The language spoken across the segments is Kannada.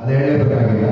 ಅದು ಹೇಳಲೇಬೇಕಾಗಿಲ್ಲ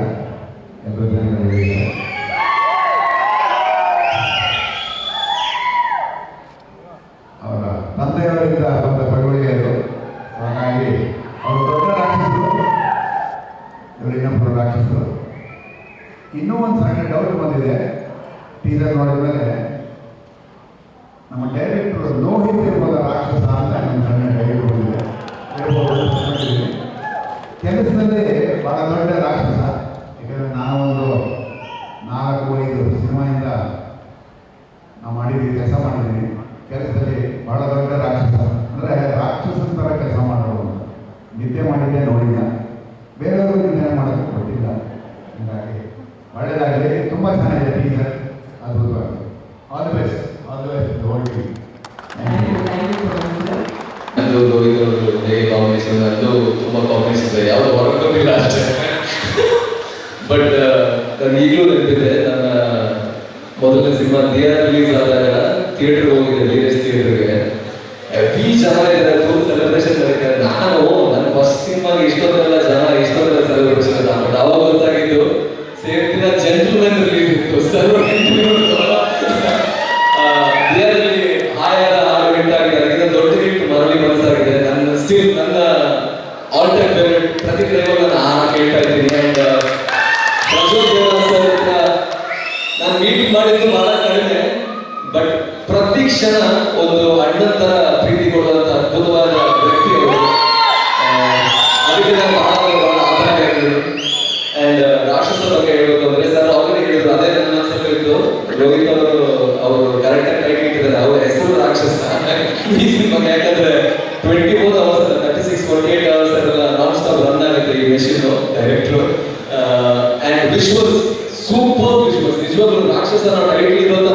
ನಿಜವಾಗ್ಲೂ ರಾಕ್ಷಸನ ನಾವು ಟೈಟ್ಲ್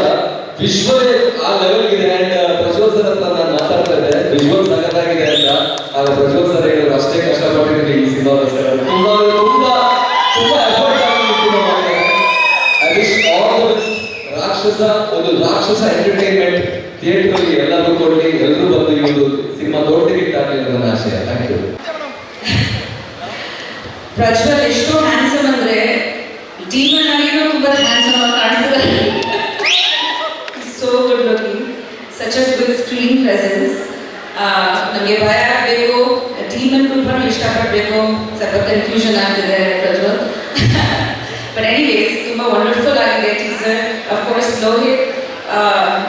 ವಿಶ್ವವೇ ಆ ಲೆವೆಲ್ ಇದೆ ಅಂಡ್ ಪ್ರಜ್ವಲ್ ಹತ್ರ ನಾನು ಮಾತಾಡ್ತಾ ಇದ್ದೆ. ವಿಶ್ವಲ್ ಸಖತ್ತಾಗಿದೆ ಅಂತ. ಆಗ ಪ್ರಜ್ವಲ್ ಸರ್ ಹೇಳಿದ್ರು, ಅಷ್ಟೇ ಕಷ್ಟಪಟ್ಟಿದ್ದೀನಿ ಈ ಸಿನಿಮಾ ಸರ್ ತುಂಬಾ ತುಂಬಾ ತುಂಬಾ effort I wish all the best ರಾಕ್ಷಸ, ಒಂದು ರಾಕ್ಷಸ ಎಂಟರ್ಟೈನ್ಮೆಂಟ್ ಥಿಯೇಟರ್ ಅಲ್ಲಿ ಎಲ್ಲರೂ ಕೊಡ್ಲಿ ಎಲ್ಲರೂ ಬಂದು ಈ ಒಂದು ಸಿನಿಮಾ ದೊಡ್ಡ ಹಿಟ್ ಆಗಲಿ ಅಂತ ನನ್ನ ಆಶಯ ಥ್ಯಾಂಕ್ ಯು ಪ್ರಜ್ವಲ್ ಎಷ್ಟು ಹ್ಯಾಂಡ್ಸಮ್ ಅಂದ್ರೆ ಟೀಮ್ ನವೀನು ತುಂಬಾ ಹ್ಯಾಂಡ್ಸಮ್ ಆಗಿ ಕಾಣಿಸ್ತಾರೆ so good looking such a good screen presence ನಮಗೆ ಭಯ ಆಗಬೇಕು ಟೀಮ್ ತುಂಬಾ ಇಷ್ಟಪಡಬೇಕು ಸ್ವಲ್ಪ ಕನ್ಫ್ಯೂಷನ್ ಆಗ್ತಿದೆ ಪ್ರಜ್ವಲ್ ಬಟ್ ಎನಿವೇಸ್ ತುಂಬಾ ವಂಡರ್ಫುಲ್ ಆಗಿದೆ teaser of course Lohith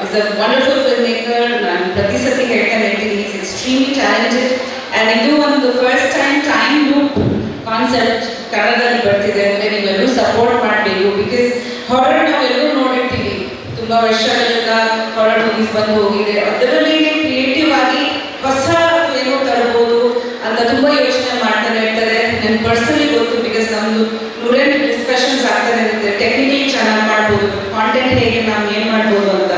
is a wonderful film maker ನಾನು ಪ್ರತಿ ಸತಿ ಹೇಳ್ತಾನೆ ಹೇಳ್ತೀನಿ ಈಸ್ ಎಕ್ಸ್ಟ್ರೀಮ್ಲಿ ಟ್ಯಾಲೆಂಟೆಡ್ ಆ್ಯಂಡ್ ಇದು ಒಂದು first time time loop concept ಕನ್ನಡದಲ್ಲಿ ಬರ್ತಿದೆ ಅಂದರೆ ನೀವೆಲ್ಲರೂ ಸಪೋರ್ಟ್ ಮಾಡಬೇಕು ಬಿಕಾಸ್ ಹಾರರ್ ನಾವೆಲ್ಲರೂ ನೋಡಿರ್ತೀವಿ ತುಂಬ ವರ್ಷಗಳಿಂದ ಹಾರರ್ ಮೂವೀಸ್ ಬಂದು ಹೋಗಿದೆ ಅದರಲ್ಲಿ ಕ್ರಿಯೇಟಿವ್ ಆಗಿ ಹೊಸ ಏನು ತರಬಹುದು ಅಂತ ತುಂಬಾ ಯೋಚನೆ ಮಾಡ್ತಾನೆ ಇರ್ತಾರೆ ನನ್ನ ಪರ್ಸನಲಿ ಗೊತ್ತು ಬಿಕಾಸ್ ನಮ್ಮದು ನೂರೆಂಟು ಡಿಸ್ಕಷನ್ಸ್ ಆಗ್ತಾನೆ ಇರುತ್ತೆ ಟೆಕ್ನಿಕಲಿ ಚೆನ್ನಾಗಿ ಮಾಡ್ಬೋದು ಕಾಂಟೆಂಟ್ ಹೇಗೆ ನಾವು ಏನು ಮಾಡ್ಬೋದು ಅಂತ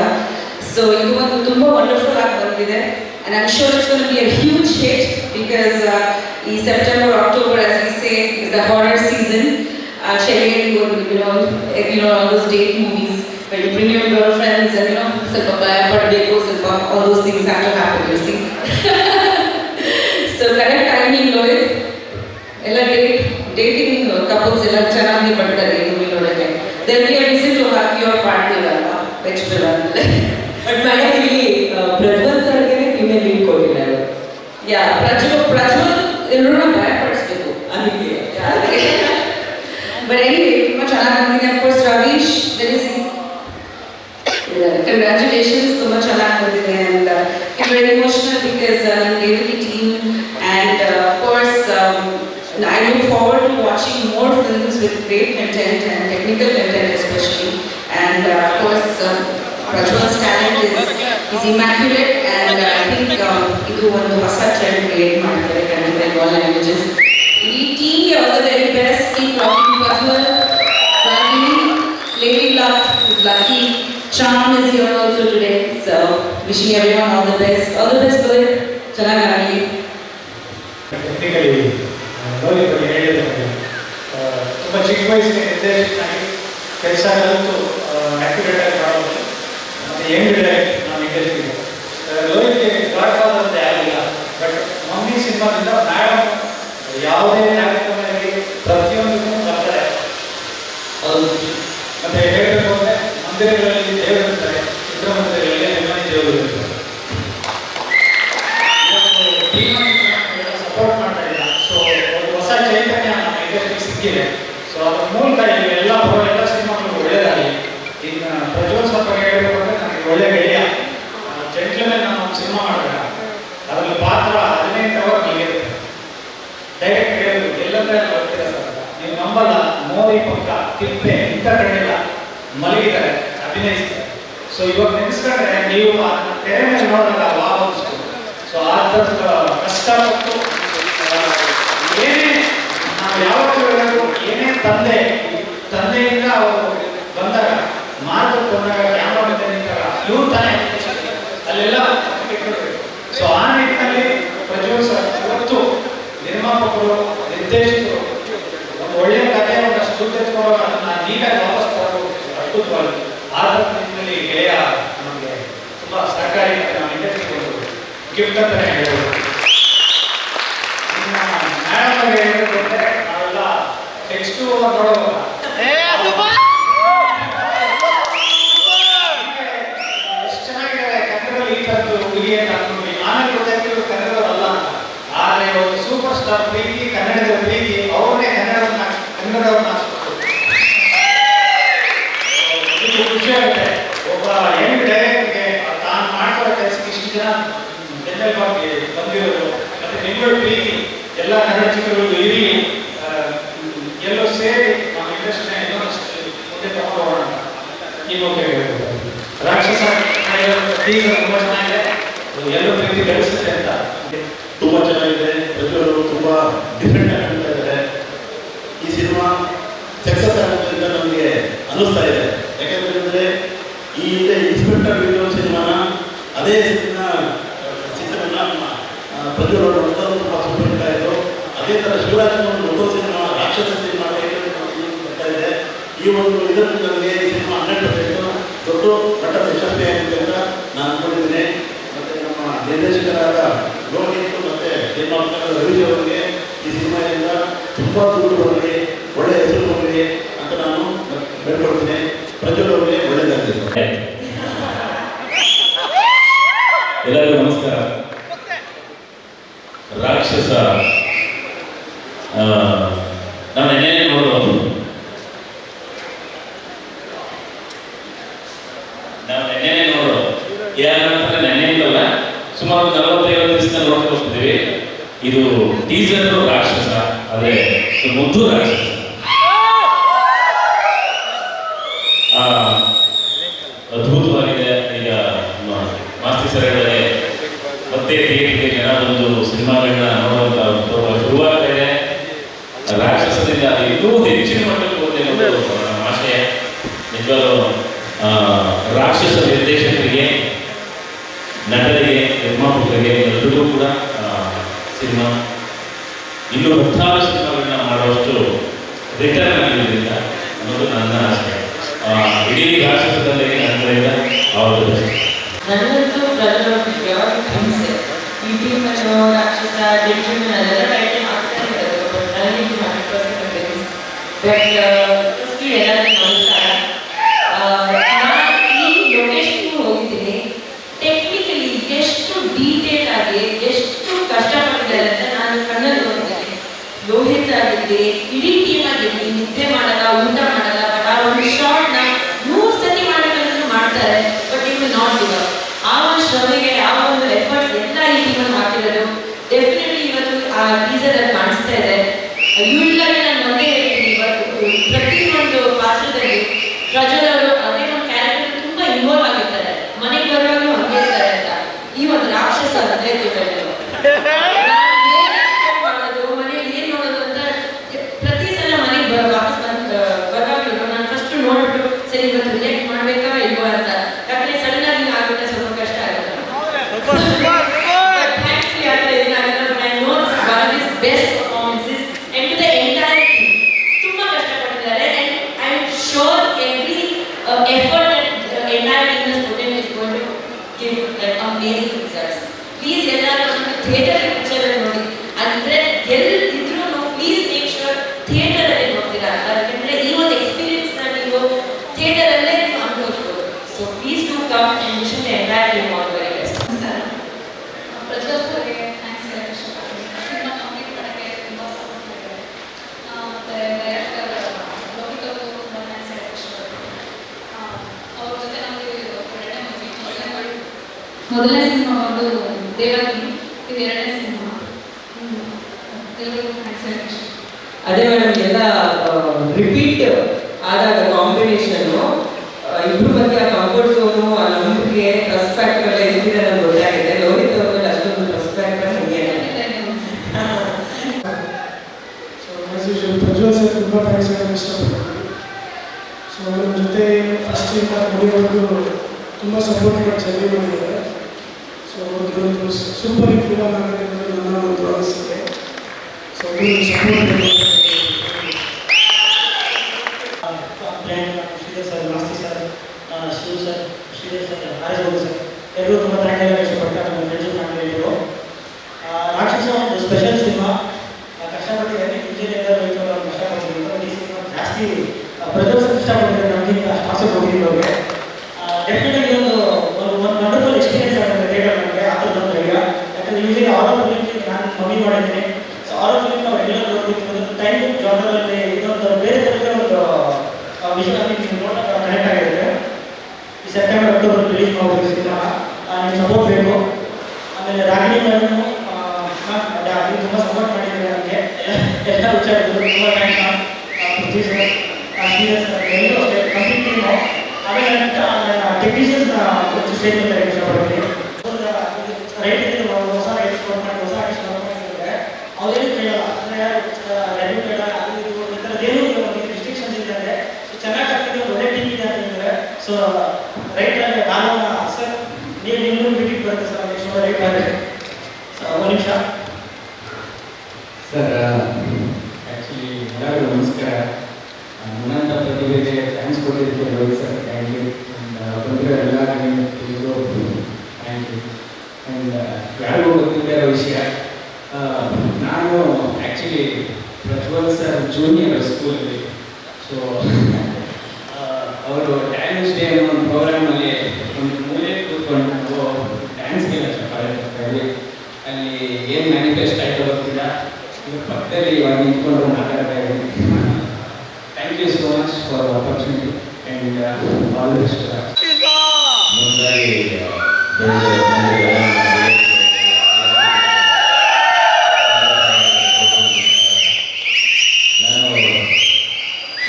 ಸೊ ಇದು ಒಂದು ತುಂಬ ವಂಡರ್ಫುಲ್ ಆಗಿ ಬಂದಿದೆ and I'm sure it's going to be a huge hit because uh, September, October, as we say, is the horror season. Uh, Shelly, you know, eh, you know, all those where you bring your girlfriends and you know, ಸ್ವಲ್ಪ ಬರಬೇಕು ಸ್ವಲ್ಪ all those things have to happen, you see. so correct timing, Lohiತ್. ಎಲ್ಲ ಡೇಟ್ ಡೇಟಿಂಗ್ ಕಪಲ್ಸ್ ಎಲ್ಲ ಚೆನ್ನಾಗಿ ಬರ್ತಾರೆ ಈ movie ನೋಡಕ್ಕೆ then we are visit to have your partner ಅಲ್ವಾ ವೆಜ್ ಆದ್ಮೇಲೆ ಬಟ್ ಮೇಡಮ್ ಇಲ್ಲಿ ಆ, ಪ್ರಜ್ವಲ್ ಸರ್ಗೆ ಫಿಮೇಲ್ ಲೀಡ್ ಕೊಟ್ಟಿದ್ದಾರೆ ಯಾ ಪ್ರಜ್ವಲ್ ಪ್ರಜ್ವಲ್ ಎಲ್ಲರೂ ಕಂಗ್ರ್ಯಾಚುಲೇಷನ್ಸ್ ತುಂಬ ಚೆನ್ನಾಗಿ ಬಂದಿದೆ and it very emotional because ನನ್ನ ದೇವರಿ team and of course I look forward to watching more films with great content and technical content especially and of course Prajwal's talent is is immaculate and I think ಇದು ಒಂದು ಹೊಸ ಟ್ರೆಂಡ್ ಕ್ರಿಯೇಟ್ ಮಾಡ್ತಾರೆ ಖಂಡಿತ ಇನ್ ಆಲ್ ಲ್ಯಾಂಗ್ವೇಜಸ್ ಇಡೀ ಟೀಮ್ಗೆ all the very best keep Charm is here also today. So wishing everyone all the best. All the best, Rohit. ಚೆನ್ನಾಗಿ ಟೆಕ್ನಿಕಲಿ ನೋಡಿ ತುಂಬ ಚಿಕ್ಕ ನಿರ್ದೇಶಕನಾಗಿ ಕೆಲಸ ಕಲಿತು ಆ್ಯಕ್ಯುರೇಟ್ ಆಗಿ ಮಾಡೋದು ಮತ್ತು ಹೆಂಗಿದೆ ನಾನು ಇಂಡಸ್ಟ್ರಿಗೆ ಲೋಹಿತ್ಗೆ ಗಾಡ್ ಫಾದರ್ ಅಂತ ಯಾರಿಲ್ಲ ಬಟ್ ಮಮ್ಮಿ ಸಿನಿಮಾದಿಂದ ಮೇಡಮ್ ಯಾವುದೇ ಕಾರ್ಯಕ್ರಮ ಇರಲಿ ಪ್ರತಿಯೊಂದಕ್ಕೂ ಬರ್ತಾರೆ ಅದು ಮತ್ತೆ ಹೇಳಬೇಕು ಅಂದ್ರೆ ಮಂದಿರಗಳಲ್ಲಿ ದೇವರಿರ್ತಾರೆ ಚಿತ್ರಮಂದಿರಗಳಲ್ಲಿ ನಿಮ್ಮನೆ ದೇವರು ಇರ್ತಾರೆ ಸಪೋರ್ಟ್ ಮಾಡ್ತಾ ಇಲ್ಲ ಸೊ ಒಂದು ಹೊಸ ಚೈತನ್ಯ ನಮ್ಮ ಇಂಡಸ್ಟ್ರಿಗೆ ಸಿಕ್ಕಿದೆ ಸೊ ಅದ್ರ ಮೂಲಕ ಇಲ್ಲಿ ಎಲ್ಲ ಬರೋ ಎಲ್ಲ ಸಿನಿಮಾಗಳು ಒಳ್ಳೆಯದಾಗಲಿ ಇನ್ನು ಪ್ರಜ್ವಲ್ ಸ್ವಲ್ಪ ಹೇಳಬೇಕು ಅಂದ್ರೆ ನನಗೆ ಒಳ್ಳೆ ಗೆಳೆಯ ಜೆಂಟ್ಲ್ಮೆನ್ ನಾನು ಒಂದು ಸಿನಿಮಾ ಮಾಡಿದೆ ಅದರಲ್ಲಿ ಪಾತ್ರ ಹದಿನೈದು ಅವರ್ ಮಲಗಿರುತ್ತೆ ಡೈರೆಕ್ಟ್ ಹೇಳಿದ್ರು ಎಲ್ಲಂದ್ರೆ ಬರ್ತೀರ ಸರ್. ನೀವು ನಂಬಲ್ಲ, ಮೋದಿ ಪಕ್ಕ ತಿಪ್ಪೆ ಇಂಥ ಕಡೆ ಇಲ್ಲ ಮಲಗಿದ್ದಾರೆ, ಅಭಿನಯಿಸ್ತಾರೆ. ಸೊ ಇವಾಗ ನೆನೆಸ್ಕೊಂಡ್ರೆ ನೀವು ತೆರೆ ಮೇಲೆ ನೋಡಿದಾಗ ವಾವ್ ಅನಿಸ್ತು ಸೊ ಆ ಥರದ ಕಷ್ಟಪಟ್ಟು ಏನೇ ನಾವು ಯಾವತ್ತೂ ಹೇಳೋದು, ಏನೇ ತಂದೆ, ತಂದೆಯಿಂದ ಅವರು ಬಂದಾಗ ಮಾರ್ಗ ಬಂದಾಗ, ಕ್ಯಾಮ್ರಾ ಮುಂದೆ ಇವ್ರು ತಾನೇ. ಅಲ್ಲೆಲ್ಲ ಸೊ ಆ ನಿಟ್ಟಿನಲ್ಲಿ ಪ್ರಜ್ವಲ್ ಸರ್ ಇವತ್ತು ನಿರ್ಮಾಪಕರು ನಿರ್ದೇಶಕರು ಒಂದು ಒಳ್ಳೆಯ ಕಥೆ ಒಂದಷ್ಟು ದುಡ್ಡು ಎತ್ಕೊಳ್ಳುವಾಗ ನೀಟಾಗಿ ವಾಪಸ್ ತರಬಹುದು ಅದ್ಭುತವಾಗಿ. ಆ ಥರದ ಗೆಳೆಯ ನಮಗೆ ತುಂಬ ಸಹಕಾರಿ ಒಂದು ಗಿಫ್ಟ್ ಅಂತಾನೆ ಹೇಳ್ಬೋದು. ಮೇಡಮ್ ಅವ್ರಿಗೆ ಹೇಳಬೇಕು ಅಂದ್ರೆ ನಾವೆಲ್ಲ ಟೆಕ್ಸ್ಟ್ ನೋಡುವಾಗ ಎಷ್ಟು ಚೆನ್ನಾಗಿದೆ ಕನ್ನಡದಲ್ಲಿ ಈ ಥರದ್ದು ಹುಡುಗಿ ಅಂತ ಅನ್ಕೊಂಡ್ವಿ ಆಮೇಲೆ ಕನ್ನಡದಲ್ಲ ಆದ್ರೆ ಒಂದು ಸೂಪರ್ ಸ್ಟಾರ್ ಪ್ರೀತಿ ಕನ್ನಡದ ಪ್ರೀತಿ ಅವ್ರನ್ನೇ ಕನ್ನಡವನ್ನ ಕನ್ನಡವನ್ನ ಖುಷಿ ಆಗುತ್ತೆ ಒಬ್ಬ ಯಂಗ್ ಡೈರೆಕ್ಟರ್ಗೆ ತಾನು ಮಾಡ್ಕೊಳ್ಳೋ ಕೆಲಸಕ್ಕೆ ಇಷ್ಟು ಜನ ಬೆನ್ನೆಲುಬಾಗಿ ಬಂದಿರೋದು ಮತ್ತೆ ಬೆಂಗಳೂರು ಪ್ರೀತಿ ಎಲ್ಲ ಕನ್ನಡ ಚಿತ್ರಗಳು ಇರಲಿ ಆ, ಎಲ್ಲೋ ಸೇರಿ ನಮ್ಮ ಇಂಡಸ್ಟ್ರಿನ ಇನ್ನೊಂದಷ್ಟು ಮುಂದೆ ತಗೊಂಡು ಹೋಗೋಣ ಹೇಳ್ಬೋದು ರಾಕ್ಷಸ ತುಂಬ ಚೆನ್ನಾಗಿದೆ. ಎಲ್ಲೋ ಪ್ರೀತಿ ಬೆಳೆಸುತ್ತೆ ಅಂತ. ತುಂಬ ಚೆನ್ನಾಗಿದೆ. ಪ್ರತಿಯೊಬ್ಬರು ತುಂಬ ಡಿಫ್ರೆಂಟ್ ಆಗಿ ಇದ್ದಾರೆ. ಈ ಸಿನಿಮಾ ಸಕ್ಸಸ್ ಆಗುತ್ತೆ ನಮಗೆ ಅನ್ನಿಸ್ತಾ ಇದೆ. ಈ ಹಿಂದೆ ಇನ್ಸ್ಪೆಕ್ಟರ್ ವಿಡಿಯೋ ಸಿನಿಮಾನ ಅದೇ ಸಿನಿಮಾ ಚಿತ್ರವನ್ನು ನಮ್ಮ ಆ, ಪ್ರಜ್ವಲ್ ಅವರು ನೋಡೋದು ತುಂಬಾ ಸೂಪರ್ ಹಿಟ್ ಆಯಿತು ಅದೇ ಥರ ಶಿವರಾಜ್ ಮೊದಲ ಸಿನಿಮಾ ರಾಕ್ಷಸ ಸಿನಿಮಾ ಬರ್ತಾ ಇದೆ. ಈ ಒಂದು ಇದರಿಂದ ನನಗೆ ಸಿನಿಮಾ ಹನ್ನೆರಡು ಪರ್ಸೆಂಟ್ ದೊಡ್ಡ ಮಟ್ಟದ ಯಶಸ್ವಿ ಆಗಿದೆ ಅಂತ ನಾನು ಅಂದ್ಕೊಂಡಿದ್ದೀನಿ ಮತ್ತು ನಮ್ಮ ನಿರ್ದೇಶಕರಾದ ಲೋಹಿತ್ ಮತ್ತೆ ನಿರ್ಮಾಪಕರಾದ ರವೀಶ್ ಅವರಿಗೆ ಈ ಸಿನಿಮಾದಿಂದ ತುಂಬಾ ದುಡ್ಡು ಬರಲಿ ಒಳ್ಳೆ ಹೆಸರು ಬರಲಿ ಅಂತ ನಾನು ಬೇಡ್ಕೊಳ್ತೀನಿ ಪ್ರಜ್ವಲ್ ಅವರಿಗೆ ಒಳ್ಳೆಯದಾಗಲಿ ಸರ್ ಎಲ್ಲರಿಗೂ ನಮಸ್ಕಾರ ರಾಕ್ಷಸ ಆ, ನಾವು ನೆನ್ನೆ ನೋಡೋದು ನಾವು ನೆನ್ನೆ ನೋಡೋದು ಯಾಕಂತಂದ್ರೆ ನೆನ್ನೆಯಿಂದಲ್ಲ ಸುಮಾರು ಒಂದು ನಲವತ್ತೈವತ್ತು ದಿವಸದಿಂದ ನೋಡ್ಕೊಂಡು ಹೋಗ್ತಿದ್ದೀವಿ ಇದು ಟೀಸರ್ ರಾಕ್ಷಸ ಆದ್ರೆ ಇದು ಮುದ್ದು ರಾಕ್ಷಸ ಆ, ಅದ್ಭುತವಾಗಿದೆ ಈಗ ನಮ್ಮ ಮಾಸ್ತಿ ಸರ್ ಹೇಳಿದರೆ ಮತ್ತೆ ಥಿಯೇಟರ್ಗೆ ಜನ ಒಂದು ಸಿನಿಮಾಗಳನ್ನ ನೋಡುವಂತ ಒಂದು ಪರ್ವ ಶುರುವಾಗ್ತಾ ಇದೆ ಇನ್ನೂ ಹೆಚ್ಚಿನ ಮಟ್ಟಕ್ಕೆ ಆಶಯ ನಿಜವಾಗ್ಲೂ ಆ, ರಾಕ್ಷಸ ನಿರ್ದೇಶಕರಿಗೆ ನಟರಿಗೆ ನಿರ್ಮಾಪಕರಿಗೆ ಎಲ್ಲರಿಗೂ ಕೂಡ ಸಿನಿಮಾ ಇನ್ನು ಹತ್ತಾರು ಸಿನಿಮಾಗಳನ್ನ ಮಾಡುವಷ್ಟು ರಿಟರ್ನ್ ಆಗಿರೋದ್ರಿಂದ ಅನ್ನೋದು ನನ್ನ ಆಸೆ. ಆ, ಇಡೀ ರಾಷ್ಟ್ರದಲ್ಲಿ ನನ್ನ ಅವರು ಪ್ರಜೆಗಳು ಯಾವಾಗ ಹಿಂಸೆ ರಾಕ್ಷಸ ಜಡ್ಜ್ಮೆಂಟ್ ಅದೆಲ್ಲ ಟೈಟಲ್ ಮಾಡ್ತಾ ಇದ್ದಾರೆ ಬಟ್ ನನಗೆ ಇದು ಹಂಡ್ರೆಡ್ ಪರ್ಸೆಂಟ್ ಬೆಸ್ಟ್ ಬಟ್ ಎಲ್ಲರಿಗೂ ನಮಸ್ಕಾರ ಆ, ನಾನು ಈ ಲೊಕೇಶನ್ಗೆ ಹೋಗಿದ್ದೀನಿ ಟೆಕ್ನಿಕಲಿ ಎಷ್ಟು ಡೀಟೇಲ್ ಆಗಿ ಎಷ್ಟು ಕಷ್ಟಪಟ್ಟಿದ್ದಾರೆ ಅಂತ ನಾನು ಕಣ್ಣಲ್ಲಿ ನೋಡಿದ್ದೀನಿ ಆಗಿರಲಿ ಇಡೀ ಟೀಮ್ ಆಗಿರಲಿ ನಿದ್ದೆ ಮಾಡಲ್ಲ, ಊಟ ಮಾಡಲ್ಲ ಬಟ್ ಆ ಒಂದು ನ ನೂರು ಸತಿ ಮಾಡಬೇಕಂದ್ರೂ ಮಾಡ್ತಾರೆ ಬಟ್ ಇನ್ನು ನಾಟ್ ಗಿವ್ ಆ ಒಂದು ಶ್ರಮೆಗೆ ಆ ಒಂದು ಎಫರ್ಟ್ಸ್ ಎಲ್ಲ ಈ ಟೀಮಲ್ಲಿ ಹಾಕಿರೋದು ಡೆಫಿನೆಟ್ಲಿ ಇವತ್ತು ಆ ಟೀಸರ್ ಅಲ್ಲಿ ಕಾಣಿಸ್ತಾ ಇದೆ. ಯೂಶಲಾಗಿ ನಾನು ಒಂದೇ ಹೇಳ್ತೀನಿ, ಇವತ್ತು ಪ್ರತಿ ಒಂದು ಪಾತ್ರದಲ್ಲಿ ಪ್ರಜ್ವಲ್ ಅವರು ಅದೇ ಒಂದು ಕ್ಯಾರೆಕ್ಟರ್ ತುಂಬಾ ಇನ್ವಾಲ್ವ್ ಆಗಿರ್ತಾರೆ ಮನೆಗೆ ಬರುವಾಗಲೂ ಹಂಗೆ ಇರ್ತಾರೆ ಅಂತ ಈ ಒಂದು ರಾಕ್ಷಸ ಅಂದ್ರೆ ತಿಳ್ಕೊಳ್ಳೋದು ನಾನು ಏನ್ expect ಮಾಡೋದು ಮನೇಲಿ ಏನ್ ನೋಡೋದು ಅಂತ ಪ್ರತಿ ಸಲ ಮನೆಗೆ ಬ- ವಾಪಸ್ ಬಂದ್ ಬರುವಾಗಲೂ ನಾನು ಫಸ್ಟ್ ನೋಡ್ಬಿಟ್ಟು ಸರಿ ಇವತ್ತು ರಿಯಾಕ್ಟ್ ಮಾಡ್ಬೇಕಾ ಇಲ್ವಾ ಅಂತ ಯಾಕಂದ್ರೆ ಸಡನ್ ಆಗಿ ಹಿಂಗ್ ಆಗ್ಬಿಟ್ರೆ ಸ್ವಲ್ಪ ಕಷ್ಟ ಆಗುತ್ತೆ But thankfully ಆ ಥರ ಏನಾಗಲ್ಲ but I know this is one of his best performances and to the entire team ತುಂಬಾ ಕಷ್ಟಪಟ್ಟಿದ್ದಾರೆ and I am sure every amazing results please ಎಲ್ಲರೂ ಥಿಯೇಟರ್ ಪಿಕ್ಚರ್ ನೋಡಿ ಅಂದ್ರೆ ಎಲ್ಲಿ ಇದ್ರೂ ಪ್ಲೀಸ್ ಮೇಕ್ ಶೋರ್ ಥಿಯೇಟರ್ ಅಲ್ಲಿ ನೋಡ್ತೀರಾ ಯಾಕಂದ್ರೆ ಈ ಒಂದು ಎಕ್ಸ್ಪೀರಿಯನ್ಸ್ನ ನೀವು ಥಿಯೇಟರ್ ಅಲ್ಲೇ ನೀವು ಅನುಭವಿಸ್ಬೋದು so please do come and wish the entire team all very best ನಮಸ್ಕಾರ ಪ್ರಜ್ವಲ್ ಸರ್ಗೆ ಥ್ಯಾಂಕ್ಸ್ ಹೇಳಕ್ಕೆ ಇಷ್ಟಪಡ್ತೀನಿ ಸಿನಿಮಾ ಕಂಪ್ಲೀಟ್ ಮಾಡೋಕ್ಕೆ ತುಂಬ ಸಪೋರ್ಟ್ ಮಾಡಿದ್ದಾರೆ ಮತ್ತು ಡೈರೆಕ್ಟರ್ ಲೋಹಿತ್ ಅವರು ತುಂಬ ಥ್ಯಾಂಕ್ಸ್ ಹೇಳಕ್ಕೆ ಇಷ್ಟಪಡ್ತೀನಿ ಆ, ಅವ್ರ ಜೊತೆ ನಮಗೆ ಎರಡನೇ ಮೂವಿ ಮೊದಲನೇ ಮೊದಲನೇ ಸಿನಿಮಾ ಬಂದು ದೇವಕಿ ಇದು ಎರಡನೇ ಸಿನಿಮಾ ಅದೇ ಮೇಡಮ್ ಎಲ್ಲ ರಿಪೀಟ್ ಆದಾಗ ಕಾಂಬಿನೇಷನ್ ಇಬ್ರು ಬಗ್ಗೆ ಆ ಕಂಫರ್ಟ್ ಝೋನು ಆ ನಂಬಿಕೆ ಟ್ರಸ್ಟ್ ಫ್ಯಾಕ್ಟರ್ ಎಲ್ಲ ಇದ್ದಿದೆ ನಮ್ಗೆ ಗೊತ್ತಾಗಿದೆ. ಲೋಹಿತ್ ಅವ್ರ ಮೇಲೆ ಅಷ್ಟೊಂದು ಟ್ರಸ್ಟ್ ಫ್ಯಾಕ್ಟರ್ ನನಗೆ ಪ್ರಜ್ವಲ್ ಸರ್ ತುಂಬ ಥ್ಯಾಂಕ್ಸ್ ಹೇಳಕ್ಕೆ ಇಷ್ಟಪಡ್ತೀನಿ. ಸೊ ಅವ್ರ ಜೊತೆ ಫಸ್ಟಿಂದ ಮುಗಿಯವರೆಗೂ ತುಂಬ ಸಪೋರ್ಟ್ ಮಾಡಿ ಚೆನ್ನಾಗಿ ಅವ್ರದ್ದೊಂದು ಸೂಪರ್ ಹಿಟ್ ಫಿಲಮ್ ಆಗಿದೆ ಅನ್ನೋದು ನನ್ನ ಒಂದು ಅನಿಸಿಕೆ ಸೊ ಅದು support plane Sridhar sir Masti sir Shiva sir Sridhar sir R S sir ಎಲ್ಲರೂ ತುಂಬ ಥ್ಯಾಂಕ್ ಹೇಳಕ್ಕೆ ಇಷ್ಟಪಡ್ತಾರೆ ನಮ್ಮ ಫ್ರೆಂಡ್ಸ್ ಫ್ಯಾಮಿಲಿಯವರು ರಾಕ್ಷಸ ಒಂದು ಸ್ಪೆಷಲ್ ಸಿನಿಮಾ ಕಷ್ಟಪಟ್ಟಿದ್ದಾರೆ ಇಂಜಿನಿಯರ್ ರೈತರು ಅವ್ರು ಕಷ್ಟಪಟ್ಟಿದ್ರು ಬಟ್ ಈ ಸಿನಿಮಾ ಜಾಸ್ತಿ ಪ್ರದರ್ಶನ ಇಷ್ಟಪಟ್ಟಿದ್ದಾರೆ ನಮಗಿಂತ ಸ್ಪಾನ್ಸರ್ ಕೊಟ್ಟಿದ್ದವ್ರಿಗೆ ಡೆಫಿನೆಟಾಗಿ ಒಂದು ಒಂದು ಒಂದು ವಂಡರ್ಫುಲ್ ಎಕ್ಸ್ಪೀರಿಯನ್ಸ್ ಆಗುತ್ತೆ ಥಿಯೇಟರ್ ನನಗೆ ಆ ಥರದ ಒಂದು ಐಡಿಯಾ ಯಾಕಂದರೆ ಯೂಶಲಿ ಆರೋ ಫಿಲಿಮ್ ನಾನು ಮಮ್ಮಿ ಮಾಡಿದ್ದೀನಿ ಸೊ ಆರೋ ಫಿಲಿಮ್ ನಾವು ಎಲ್ಲ ನೋಡ್ತಿರ್ಬೋದು ಟೈಮ್ ಜಾನರಲ್ಲಿ ಇದೊಂದು ಬೇರೆ ಥರದ ಒಂದು ವಿಷಯ ನೀವು ನೋಡೋಕೆ ಕನೆಕ್ಟ್ ಆಗಿರುತ್ತೆ ಈ ಸೆಪ್ಟೆಂಬರ್ ಅಕ್ಟೋಬರ್ ರಿಲೀಸ್ ಮಾಡ್ಬೋದು ಸಿನಿಮಾ ನಿಮ್ಗೆ ಸಪೋರ್ಟ್ ಬೇಕು ಆಮೇಲೆ ರಾಗಿಣಿ ಮೇಡಮ್ ತುಂಬ ಸಪೋರ್ಟ್ ಮಾಡಿದ್ದೀರಿ ನನಗೆ ಎಲ್ಲ ವಿಚಾರಿದ್ರು ತುಂಬ thanks Prithvi sir Sridhar sir ಎಲ್ಲರೂ ಅಷ್ಟೇ ಕಂಪ್ಲೀಟ್ ಟೀಮು ಆಮೇಲೆ ಟೆಕ್ನಿಷಿಯನ್ಸ್ ಹೇಳಕ್ಕೆ ಇಷ್ಟಪಡ್ತೀನಿ ರೈಟ್ ಇದೆ ಹೊಸ ರೈಟ್ ಸ್ಟೋರ್ ಮಾಡಿ ಹೊಸ ರೈಟ್ ಸ್ಟೋರ್ ಮಾಡಿದ್ರೆ ಅವ್ರೇನು ಕೇಳಲ್ಲ ಅಂದರೆ ರೆಡ್ಯೂ ಬೇಡ ಅದು ಇದು ಈ ಥರದ್ದೇನು ರಿಸ್ಟ್ರಿಕ್ಷನ್ಸ್ ಇದೆ ಅಂದರೆ ಚೆನ್ನಾಗಿ ಆಗ್ತಿದೆ ಒಂದು ಒಳ್ಳೆ ಟೀಮ್ ಇದೆ ಅಂತಂದರೆ ಸೊ ರೈಟ್ ಅಂದರೆ ನಾನು ಸರ್ ನೀವು ನಿಮ್ಮನ್ನು ಮೀಟಿಂಗ್ ಬರುತ್ತೆ ಸರ್ ನೆಕ್ಸ್ಟ್ ರೈಟ್ ಆದರೆ ಒಂದು ನಿಮಿಷ ಸರ್ ಆ್ಯಕ್ಚುಲಿ ಎಲ್ಲರಿಗೂ ನಮಸ್ಕಾರ ನನ್ನಂಥ ಪ್ರತಿಭೆಗೆ ಥ್ಯಾಂಕ್ಸ್ ಕೊಟ್ಟಿದ್ದಕ್ಕೆ ರೋಹಿತ್ ಸರ್ ಥ್ಯಾಂಕ್ ಯು ಬಂದಿರೋ ಎಲ್ಲ ಟೀಮ್ಗೂ ಥ್ಯಾಂಕ್ ಯು ಆ್ಯಂಡ್ ಯಾರಿಗೂ ಗೊತ್ತಿಲ್ಲದೆ ಇರೋ ವಿಷಯ ನಾನು ಆ್ಯಕ್ಚುಲಿ ಪ್ರಜ್ವಲ್ ಸರ್ ಜೂನಿಯರ್ ಸ್ಕೂಲಲ್ಲಿ ಸೊ ಅವರು ಡ್ಯಾನ್ಸ್ ಡೇ ಅನ್ನೋ ಒಂದು ಪ್ರೋಗ್ರಾಮಲ್ಲಿ ಒಂದು ಮೂಲೆ ಕೂತ್ಕೊಂಡು ನಾವು ಡ್ಯಾನ್ಸ್ಗೆಲ್ಲ ಇದ್ದೀವಿ ಅಲ್ಲಿ ಏನು ಮ್ಯಾನಿಫೆಸ್ಟ್ ಆಯ್ತು ಗೊತ್ತಿಲ್ಲ. ಇದ್ರ ಪಕ್ಕದಲ್ಲಿ ಇವಾಗ ನಿಂತ್ಕೊಂಡು ಮಾತಾಡ್ತಾ ಇದ್ದೀನಿ thank you so much for opportunity and all the best ಮುಂದಾಗಿ ಬೆಳೆದ ಬಂದಿರುವ ನಾನು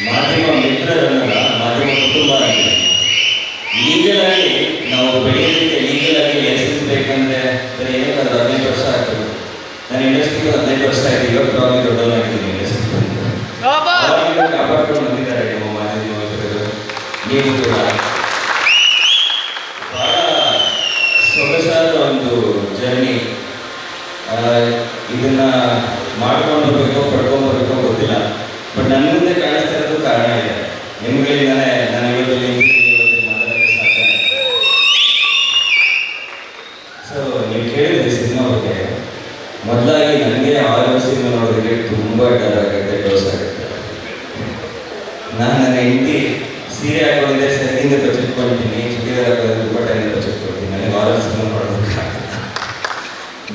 ಮಾಧ್ಯಮ ಮಿತ್ರರನ್ನಲ್ಲ ಮಾಧ್ಯಮ ಕುಟುಂಬ ಆಗಿದೆ ಲೀಗಲ್ ಆಗಿ ನಾವು ಬೆಳೆಯೋದಕ್ಕೆ ಲೀಗಲ್ ಆಗಿ ಲೈಸೆನ್ಸ್ ಬೇಕಂದ್ರೆ ಬರೀ ಏನಾದ್ರು ಹದಿನೈದು ವರ್ಷ ಆಗ್ತದೆ ನಾನು ಇಂಡಸ್ಟ್ರಿಗೆ ಹದಿನೈದು ವರ್ಷ ಆಯ್ತು ಇವತ್ತು ಪ್ರಾಬ್ಲಮ್ ದೊಡ್ಡವನಾಗಿದ್ದೀನಿ ಇಂಡಸ್ಟ್ರಿ ಅವಾಗಿಂದ ಕಾಪಾಡ್ಕೊಂಡು ಬಂದಿದ್ದಾರೆ ನಮ್ಮ ಮಾಧ್ಯಮ ಮಿತ್ರರು ನೀವು ಕೂಡ ಬಹಳ ಸೊಗಸಾದ ಒಂದು ಜರ್ನಿ ಇದನ್ನ ಮಾಡ್ಕೊಂಡು ಬರ್ಬೇಕೋ ಪಡ್ಕೊಂಡು ಬರ್ಬೇಕೋ ಗೊತ್ತಿಲ್ಲ ಬಟ್ ನನ್ನ ಮುಂದೆ ಕಾಣಿಸ್ತಾ ಇರೋದು ಕಾರಣ ಇದೆ ನಿಮ್ಗಳಿಂದಾನೆ ನಾನು ಇವತ್ತು ನಿಂತಿದ್ದೀನಿ, ಇವತ್ತು ಮಾತಾಡೋಕ್ಕೆ ಸಾಧ್ಯ ಸೊ ನೀವು ಕೇಳಿದ್ರಿ ಸಿನಿಮಾ ಬಗ್ಗೆ ಮೊದಲಾಗಿ ನನಗೆ ಆರು ಸಿನಿಮಾ ನೋಡೋದಕ್ಕೆ ತುಂಬ ಡರ್ ಆಗುತ್ತೆ ಕ್ಲೋಸ್ ಆಗುತ್ತೆ ನಾನು ನನ್ನ ಹೆಂಡತಿ ಸೀರೆ ಹಾಕೊಂಡಿದ್ದೆ ಸರಿಯಿಂದ ಕಚ್ಚಿಟ್ಕೊಳ್ತೀನಿ ಚುಡಿದಾರ ತುಂಬ ದುಪ್ಪಟ್ಟೆಯಿಂದ ಕಚ್ಚಿಟ್ಕೊಳ್ತೀನಿ ನನಗೆ ಆರು ಸಿನಿಮಾ ನೋಡೋದಕ್ಕಾಗಲ್ಲ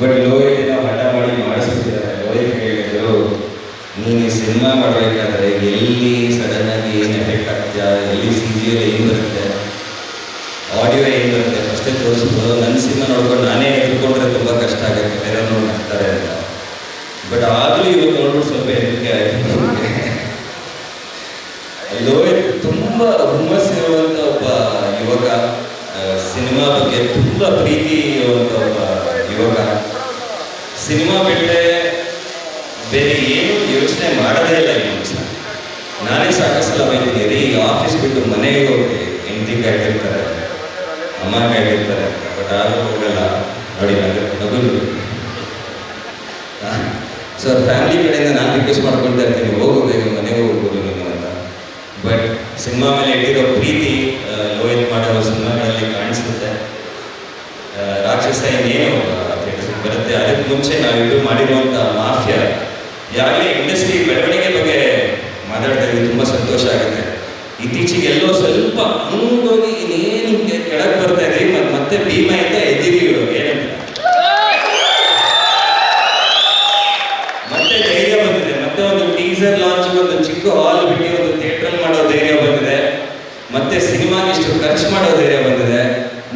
ಬಟ್ ಲೋಹಿತ್ ಹಠ ಮಾಡಿ ಮಾಡಿಸ್ತಿದ್ದಾರೆ. ಲೋಹಿತ್ ಹೇಳಿದ್ರು, ನೀನು ಸಿನಿಮಾ ಮಾಡಬೇಕಾದ್ರೆ ಎಲ್ಲಿ ಸಡನ್ ಆಗಿ ಏನು ಎಫೆಕ್ಟ್ ಆಗ್ತೀಯಾ? ಎಲ್ಲಿ ಸಿ ಏನು ಬರುತ್ತೆ? ಆಡಿಯೋ ಏನು ಬರುತ್ತೆ? ಫಸ್ಟೇ ತೋರಿಸ್ಬೋದು ನನ್ನ ಸಿನಿಮಾ ನೋಡ್ಕೊಂಡು ನಾನೇ ಎದ್ಕೊಂಡ್ರೆ ತುಂಬ ಕಷ್ಟ ಆಗುತ್ತೆ ಬೇರೆ ನೋಡಿ ನಗ್ತಾರೆ ಅಂತ. ಬಟ್ ಆಗಲೂ ಇವತ್ತು ನೋಡ್ಬಿಟ್ಟು ಸ್ವಲ್ಪ ಹೆದರಿಕೆ ಆಯಿತು. ಲೋಹಿತ್ ತುಂಬ ಹುಮ್ಮಸ್ಸಿರುವಂಥ ಒಬ್ಬ ಯುವಕ ಸಿನಿಮಾ ಬಗ್ಗೆ ತುಂಬ ಪ್ರೀತಿ ಇರುವಂಥ ಒಬ್ಬ ಯುವಕ. ಸಿನಿಮಾ ಬಿಟ್ಟರೆ ಬೇರೆ ಏನು ಯೋಚನೆ ಮಾಡೋದೇ ಇಲ್ಲ ಯೋಚನೆ ನಾನೇ ಸಾಕಷ್ಟು ಬೈತೀನಿ ರೀ ಆಫೀಸ್ ಬಿಟ್ಟು ಮನೆಗೆ ಹೋಗಿ ಹೆಂಡತಿ ಕಾಯ್ದಿರ್ತಾರೆ ಅಮ್ಮ ಕಾಯ್ದಿರ್ತಾರೆ ಬಟ್ ಆದರೂ ಹೋಗಲ್ಲ. ನೋಡಿ ನಗು ನಗುದು ಸೊ ಫ್ಯಾಮಿಲಿ ಕಡೆಯಿಂದ ನಾನು ರಿಕ್ವೆಸ್ಟ್ ಮಾಡ್ಕೊಳ್ತಾ ಇರ್ತೀನಿ. ಹೋಗು ಮನೆಗೆ ಹೋಗ್ಬೋದು ಅಂತ. ಬಟ್ ಸಿನಿಮಾ ಮೇಲೆ ಇಟ್ಟಿರೋ ಪ್ರೀತಿ ಲೋಹಿತ್ ಮಾಡಿರೋ ಸಿನಿಮಾಗಳಲ್ಲಿ ಕಾಣಿಸುತ್ತೆ ರಾಕ್ಷಸ ಮುಂಚೆ ನಾವಿಬ್ಬರು ಮಾಡಿರುವಂಥ ಮಾಫಿಯಾ. ಯಾವಾಗಲೇ ಇಂಡಸ್ಟ್ರಿ ಬೆಳವಣಿಗೆ ಬಗ್ಗೆ ಮಾತಾಡ್ತಾ ಇದ್ದೀವಿ ತುಂಬ ಸಂತೋಷ ಆಗುತ್ತೆ. ಇತ್ತೀಚೆಗೆ ಎಲ್ಲೋ ಸ್ವಲ್ಪ ಮುಂದೋಗಿ ಇನ್ನೇನು ಕೆಳಗೆ ಬರ್ತಾ ಇದ್ದೀವಿ ಮತ್ತೆ ಭೀಮೆಯಿಂದ ಎದ್ದಿದ್ದೀವಿ ಮಾಡೋ ಧೈರ್ಯ ಬಂದಿದೆ.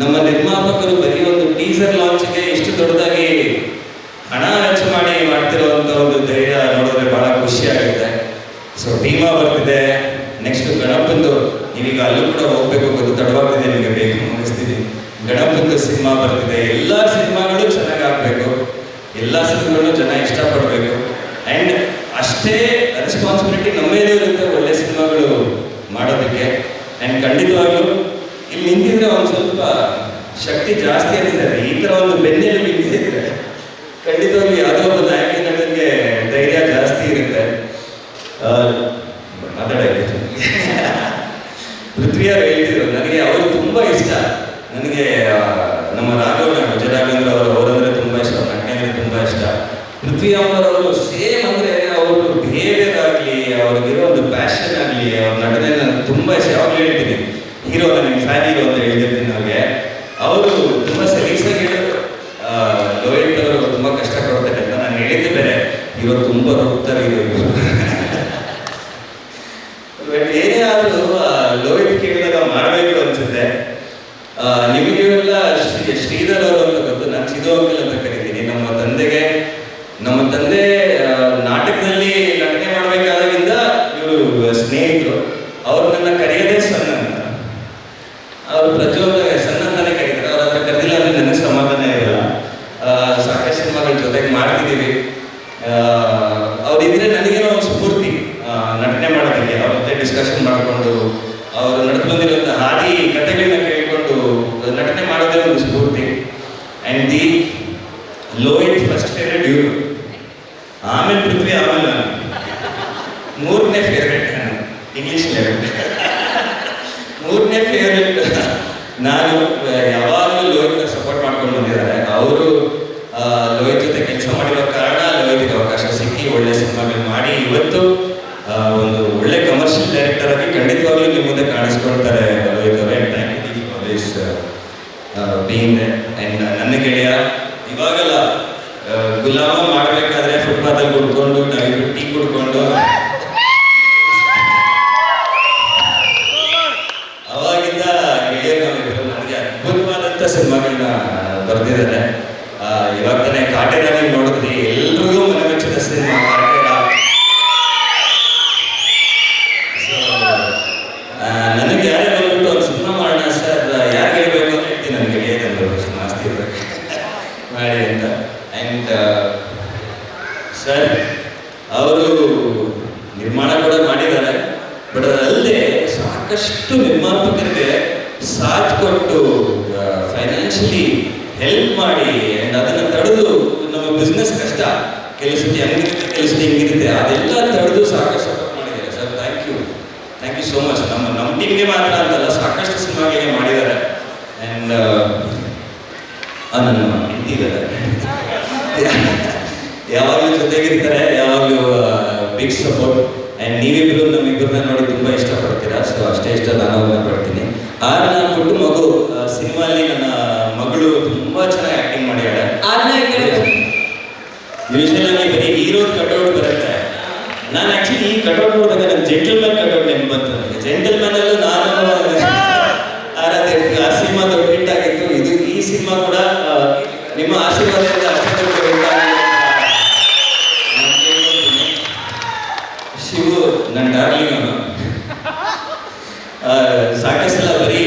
ನಮ್ಮ ನಿರ್ಮಾಪಕರು ಬರೀ ಒಂದು ಟೀಸರ್ ಲಾಂಚ್ಗೆ ಎಷ್ಟು ದೊಡ್ಡದಾಗಿ ಹಣ ಖರ್ಚು ಮಾಡಿ ಮಾಡ್ತಿರುವಂತ ಒಂದು ಧೈರ್ಯ ನೋಡಿದ್ರೆ ಬಹಳ ಖುಷಿ ಆಗುತ್ತೆ. ಸೊ ಭೀಮಾ ಬರ್ತಿದೆ ನೆಕ್ಸ್ಟ್ ಗಣಪಂದು, ನೀವೀಗ ಅಲ್ಲೂ ಕೂಡ ಹೋಗ್ಬೇಕು ಗೊತ್ತು ತಡವಾಗ್ತಿದೆ ನಿಮಗೆ ಬೇಕು ಮುಗಿಸ್ತೀನಿ. ಗಣಪಂದು ಸಿನಿಮಾ ಬರ್ತಿದೆ. ಎಲ್ಲ ಸಿನಿಮಾಗಳು ಚೆನ್ನಾಗಿ ಆಗ್ಬೇಕು ಎಲ್ಲ ಸಿನಿಮಾಗಳು ಜನ ಇಷ್ಟಪಡಬೇಕು. ಆ್ಯಂಡ್ ಅಷ್ಟೇ ರೆಸ್ಪಾನ್ಸಿಬಿಲಿಟಿ ನಮ್ಮ ಮೇಲೆ ಇರುತ್ತೆ ಒಳ್ಳೆ ಸಿನಿಮಾಗಳು ಮಾಡೋದಕ್ಕೆ. ಆ್ಯಂಡ್ ಖಂಡಿತವಾಗ್ಲೂ ಇಲ್ಲಿ ನಿಂತಿದ್ರೆ ಒಂದು ಸ್ವಲ್ಪ ಶಕ್ತಿ ಜಾಸ್ತಿ ಅನಿಸ್ತದೆ ಈ ಥರ ಒಂದು ಬೆನ್ನೆಲು ನಿಂತಿದ್ರೆ ಖಂಡಿತವಾಗಿ ಯಾವುದೋ ಒಂದು ನಾಯಕ ನನಗೆ ಧೈರ್ಯ ಜಾಸ್ತಿ ಇರುತ್ತೆ. ಮಾತಾಡಕ್ಕೆ. ಪೃಥ್ವಿಯವರು ಹೇಳ್ತಿದ್ರು, ನನಗೆ ಅವರು ತುಂಬಾ ಇಷ್ಟ. ನನಗೆ ನಮ್ಮ ರಾಘವಣ್ಣ ವಿಜಯ ರಾಘವೇಂದ್ರ ಅವರು, ಅವರಂದ್ರೆ ತುಂಬಾ ಇಷ್ಟ ನಟನೆ ಅಂದರೆ ತುಂಬಾ ಇಷ್ಟ. ಪೃಥ್ವಿ ಅವರವರು ಸೇಮ್ ಅಂದ್ರೆ ಅವರು ಬಿಹೇವಿಯರ್ ಆಗಲಿ, ಅವ್ರಿಗಿರೋ ಒಂದು ಪ್ಯಾಷನ್ ಆಗಲಿ, ಅವ್ರ ನಟನೆ ನನಗೆ ತುಂಬಾ ಇಷ್ಟ. ಯಾವಾಗಲೂ ಹೇಳ್ತೀನಿ ಹೀರೋ ನನಗೆ ಫ್ಯಾನ್ ಹೀರೋ ಅಂತ ಹೇಳಿದ್ರೆ ಅವ್ರಿಗೆ ಅವರು ಕೆಲಸಕ್ಕೆ ಹೆಂಗೆ ಕೆಲಸಕ್ಕೆ ಹೆಂಗಿರುತ್ತೆ? ಅದೆಲ್ಲ ತಡೆದು ಸಾಕಷ್ಟು ಮಾಡಿದ್ದಾರೆ. Sir thank you thank you so much ನಮ್ಮ ನಮ್ಮ ಟೀಮ್ಗೆ ಮಾತ್ರ ಅಂತಲ್ಲ, ಸಾಕಷ್ಟು ಸಿನಿಮಾಗಳಿಗೆ ಮಾಡಿದ್ದಾರೆ. ಆ್ಯಂಡ್ ನನ್ನ ಯಾವಾಗ್ಲೂ ಯಾವಾಗಲೂ ಜೊತೆಗಿರ್ತಾರೆ, ಯಾವಾಗಲೂ ಬಿಗ್ ಸಪೋರ್ಟ್ ಆ್ಯಂಡ್ ನೀವಿಬ್ರು ನಮ್ಮಿಬ್ಬರನ್ನ ನೋಡಿ ತುಂಬ ಇಷ್ಟಪಡ್ತೀರಾ? ಸೊ ಅಷ್ಟೇ ಇಷ್ಟ ನಾನು ಪಡ್ತೀನಿ ಆದ್ರೆ ನಾನು ಕೊಟ್ಟು ಮಗು ಸಿನಿಮಾಲಿ ನನ್ನ ಮಗಳು ತುಂಬ ಚೆನ್ನಾಗಿ ಆ್ಯಕ್ಟಿಂಗ್ ಮಾಡ್ಯಾಳೆ ಆಗಿ ಬರೀ ಹೀರೋ ಕಟೌಟ್ ಬರುತ್ತೆ. ನಾನು ಆಕ್ಚುಲಿ ಈ ಕಟೌಟ್ ನೋಡಿದಾಗ ನನ್ನ ಜೆಂಟಲ್ ಮ್ಯಾನ್ ಕಟ್ಔಟ್ ನೆನಪು ಬಂತು ನನಗೆ. ಜೆಂಟಲ್ ಮ್ಯಾನ್ ಅಲ್ಲೂ ನಾನು ಆರಾಧ್ಯ, ಆ ಸಿನಿಮಾ ದೊಡ್ಡ ಹಿಟ್ ಆಗಿತ್ತು. ಇದು ಈ ಸಿನಿಮಾ ಕೂಡ ನಿಮ್ಮ ಆಶೀರ್ವಾದದಿಂದ ಅಷ್ಟೇ ದೊಡ್ಡ ಹಿಟ್ ಆಗಲಿ ಅಂತ ನಾನು ಕೇಳ್ಕೊಳ್ತೀನಿ. ಶಿವು ನನ್ನ ಡಾರ್ಲಿಂಗ್ ಅವನು ಆ, ಸಾಕಷ್ಟು ಸಲ ಬರೀ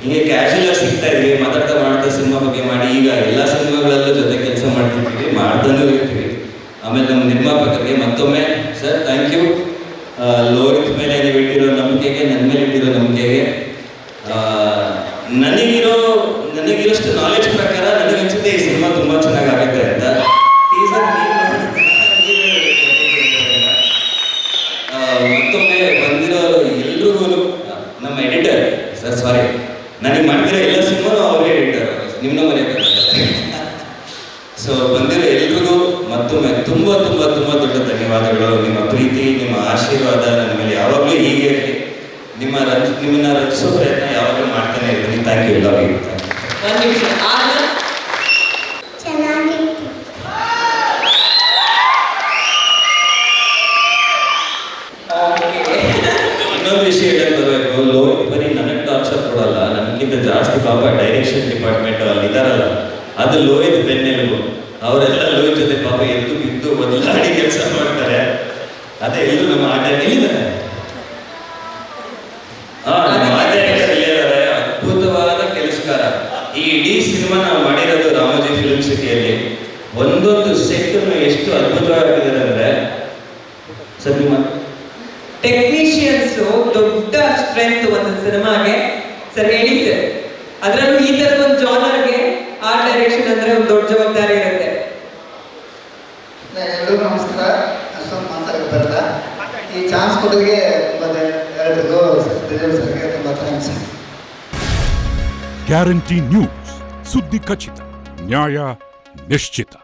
ಹಿಂಗೆ ಕ್ಯಾಶುಯಲ್ ಆಗಿ ಸಿಗ್ತಾ ಇದ್ವಿ ಮಾತಾಡ್ತಾ ಮಾಡ್ತಾ ಸಿನಿಮಾ ಬಗ್ಗೆ ಮಾಡಿ ಈಗ ಎಲ್ಲ ಸಿನಿಮಾಗಳಲ್ಲೂ ಜೊತೆ ಕೆಲಸ ಮಾಡ್ತಿರ್ತೀವಿ ಮಾಡ್ತಾನೂ ಇರ್ತೀವಿ ಆಮೇಲೆ ನಮ್ಮ ನಿರ್ಮಾಪಕರಿಗೆ ಮತ್ತೊಮ್ಮೆ ಸರ್ ಥ್ಯಾಂಕ್ ಯು ಲೋಹಿತ್ ಮೇಲೆ ನೀವು ಇಟ್ಟಿರೋ ನಂಬಿಕೆಗೆ ನನ್ನ ಮೇಲೆ ಇಟ್ಟಿರೋ ನಂಬಿಕೆಗೆ ಆ, ನನಗಿರೋ ನನಗಿರೋಷ್ಟು ನಾಲೆಜ್ ಪ್ರಕಾರ ನನಗನ್ಸುತ್ತೆ ಈ ಸಿನಿಮಾ ತುಂಬ ಚೆನ್ನಾಗಾಗುತ್ತೆ ಅಂತ ಟೀಸರ್ ಮತ್ತೊಮ್ಮೆ ಬಂದಿರೋ ಎಲ್ರಿಗೂ ನಮ್ಮ ಎಡಿಟರ್ ಸರ್ ನನಗೆ ಮಾಡಿದ್ರೆ ಎಲ್ಲ ಸಿನಿಮಾನು ಅವರೇ ಹೇಳ್ತಾರೆ. ನಿಮ್ಮ ಮರೆಯೋಕ್ಕಾಗಲ್ಲ ಸೊ ಬಂದಿರೋ ಎಲ್ರಿಗೂ ಥ್ಯಾಂಕ್ ಯು ಲವ್ ಯು ಒಂದು ನಿಮಿಷ ಆಗ ಚೆನ್ನಾಗಿತ್ತು ಇನ್ನೊಂದು ವಿಷಯ ಹೇಳಕ್ ಬರಬೇಕು ಲೋಹಿತ್ ಬರೀ ನನಗೆ ಟಾರ್ಚರ್ ಕೊಡಲ್ಲ ನನಗಿಂತ ಜಾಸ್ತಿ ಪಾಪ ಡೈರೆಕ್ಷನ್ ಡಿಪಾರ್ಟ್ಮೆಂಟ್ ಅಲ್ಲಿ ಇದಾರಲ್ಲ ಅದು ಲೋಹಿತ್ ಬೆನ್ನೆಲುಬು ಅವರೆಲ್ಲ ಲೋಹಿತ್ ಜೊತೆ ಪಾಪ ಎದ್ದು ಬಿದ್ದು ಬದಲಾಡಿ ಕೆಲಸ ಮಾಡ್ತಾರೆ ಅದೇ ಆಟ ಎಲ್ಲಿದ್ದಾರೆ ಹಾ ನಮ್ಮ ಅದ್ಭುತವಾದ ಕೆಲಸಕಾರ ಈ ಇಡೀ ಸಿನಿಮಾ ನಾವು ಮಾಡಿರೋದು ರಾಮೋಜಿ ಫಿಲ್ಮ್ ಸಿಟಿಯಲ್ಲಿ ಒಂದೊಂದು ಸೆಟ್ ಎಷ್ಟು ಅದ್ಭುತವಾಗಿದ್ದಾರೆ ಅಂದ್ರೆ ಸರ್ ಟೆಕ್ನಿಷಿಯನ್ಸ್ ದೊಡ್ಡ ಸ್ಟ್ರೆಂತ್ ಒಂದು ಸಿನಿಮಾಗೆ ಸರ್ ಹೇಳಿ ಸರ್ ಅದರಲ್ಲೂ ಈ ತರದ ಒಂದು ಜಾನರ್ಗೆ ಆರ್ಟ್ ಡೈರೆಕ್ಷನ್ ಅಂದ್ರೆ ಒಂದು ದೊಡ್ಡ ಜವಾಬ್ದಾರಿ ಇರುತ್ತೆ ಎಲ್ರಿಗೂ ನಮಸ್ಕಾರ ಅಷ್ಟೊಂದು ಮಾತಾಡಕ್ಕೆ ಬರಲ್ಲ ಈ ಚಾನ್ಸ್ ಕೊಡೋದಕ್ಕೆ ಮತ್ತೆ ಎಲ್ರಿಗೂ ದಿಲೀಪ್ ಸರ್ಗೆ ತುಂಬ ಥ್ಯಾಂಕ್ಸ್ ಗ್ಯಾರಂಟಿ ನ್ಯೂಸ್ ಸುದ್ದಿ ಖಚಿತ ನ್ಯಾಯ ನಿಶ್ಚಿತ